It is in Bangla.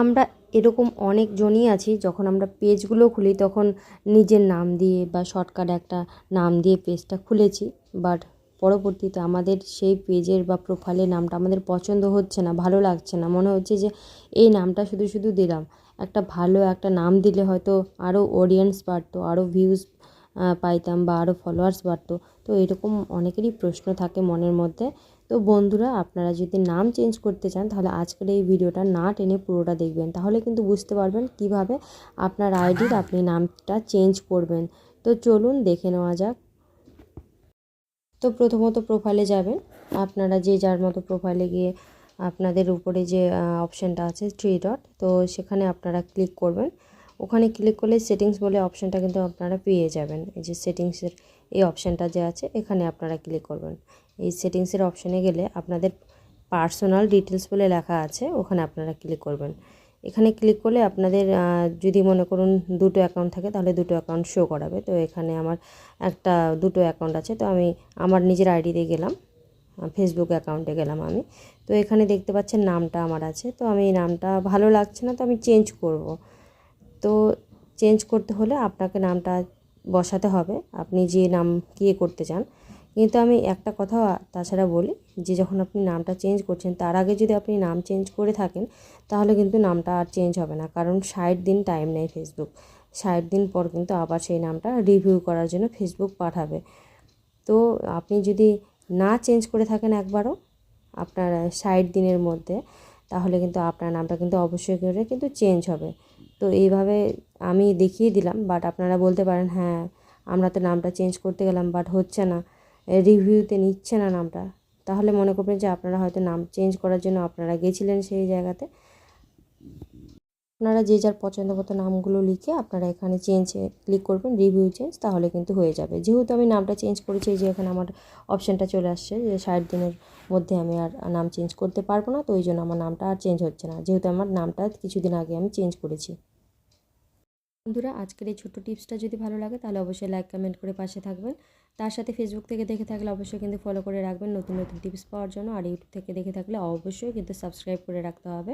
আমরা এরকম অনেকজনই আছি, যখন আমরা পেজগুলো খুলি তখন নিজের নাম দিয়ে বা শর্টকাট একটা নাম দিয়ে পেজটা খুলেছি। বাট পরবর্তীতে আমাদের সেই পেজের বা প্রোফাইলের নামটা আমাদের পছন্দ হচ্ছে না, ভালো লাগছে না। মনে হচ্ছে যে এই নামটা শুধু শুধু দিলাম। একটা ভালো একটা নাম দিলে হয়তো আরও অডিয়েন্স বাড়তো, আরও ভিউজ পাইতাম বা আরও ফলোয়ার্স বাড়তো। তো এরকম অনেকেরই প্রশ্ন থাকে মনের মধ্যে। তো বন্ধুরা, আপনারা যদি নাম চেঞ্জ করতে চান, তাহলে আজকের এই ভিডিওটা না টেনে পুরোটা দেখবেন। তাহলে কিন্তু বুঝতে পারবেন কীভাবে আপনার আইডির আপনি নামটা চেঞ্জ করবেন। তো চলুন দেখে নেওয়া যাক। তো প্রথমত প্রোফাইলে যাবেন। আপনারা যে যার মতো প্রোফাইলে গিয়ে আপনাদের উপরে যে অপশানটা আছে থ্রি ডট তো সেখানে আপনারা ক্লিক করবেন। ওখানে ক্লিক করলে সেটিংস বলে অপশানটা কিন্তু আপনারা পেয়ে যাবেন। এই যে সেটিংসের এই অপশানটা যে আছে, এখানে আপনারা ক্লিক করবেন। এই সেটিংসের অপশানে গেলে আপনাদের পার্সোনাল ডিটেলস বলে লেখা আছে, ওখানে আপনারা ক্লিক করবেন। এখানে ক্লিক করলে আপনাদের যদি মনে করুন দুটো অ্যাকাউন্ট থাকে, তাহলে দুটো অ্যাকাউন্ট শো করাবে। তো এখানে আমার একটা, দুটো অ্যাকাউন্ট আছে। তো আমি আমার নিজের আইডিতে গেলাম ফেসবুক অ্যাকাউন্টে গেলাম আমি। তো এখানে দেখতে পাচ্ছেন নামটা আমার আছে। তো আমি নামটা, ভালো লাগছে না, তো আমি চেঞ্জ করব। তো চেঞ্জ করতে হলে আপনাকে নামটা বসাতে হবে। আপনি যে নাম কী করতে চান। কিন্তু আমি একটা কথা তাছাড়া বলি যে, যখন আপনি নামটা চেঞ্জ করছেন, তার আগে যদি আপনি নাম চেঞ্জ করে থাকেন, তাহলে কিন্তু নামটা আর চেঞ্জ হবে না। কারণ ষাট দিন টাইম নেয় ফেসবুক। ষাট দিন পর কিন্তু আবার সেই নামটা রিভিউ করার জন্য ফেসবুক পাঠাবে। তো আপনি যদি না চেঞ্জ করে থাকেন একবারও আপনার ষাট দিনের মধ্যে, তাহলে কিন্তু আপনার নামটা কিন্তু অবশ্যই করে কিন্তু চেঞ্জ হবে। তো এইভাবে আমি দেখিয়ে দিলাম বাট আপনারা বলতে পারেন হ্যাঁ আমরা তো নামটা চেঞ্জ করতে গেলাম বাট হচ্ছে না। রিভিউতে নিচ্ছে না নামটা। তাহলে মনে করবেন যে আপনারা হয়তো নাম চেঞ্জ করার জন্য আপনারা গেছিলেন সেই জায়গাতে। আপনারা যে যার পছন্দ মতো নামগুলো লিখে আপনারা এখানে চেঞ্জ ক্লিক করবেন রিভিউ চেঞ্জ তাহলে কিন্তু হয়ে যাবে। যেহেতু আমি নামটা চেঞ্জ করেছি যে এখানে আমার অপশানটা চলে আসছে যে ষাট দিনের মধ্যে আমি আর নাম চেঞ্জ করতে পারব না, তো ওই জন্য আমার নামটা আর চেঞ্জ হচ্ছে না। যেহেতু আমার নামটা কিছুদিন আগে আমি চেঞ্জ করেছি। বন্ধুরা, আজকের এই ছোট্ট টিপসটা যদি ভালো লাগে, তাহলে অবশ্যই লাইক কমেন্ট করে পাশে থাকবেন। তার সাথে ফেসবুক থেকে দেখে থাকলে অবশ্যই কিন্তু ফলো করে রাখবেন। নতুন নতুন টিপস পাওয়ার জন্য। আর ইউটিউব থেকে দেখে থাকলে অবশ্যই কিন্তু সাবস্ক্রাইব করে রাখতে হবে।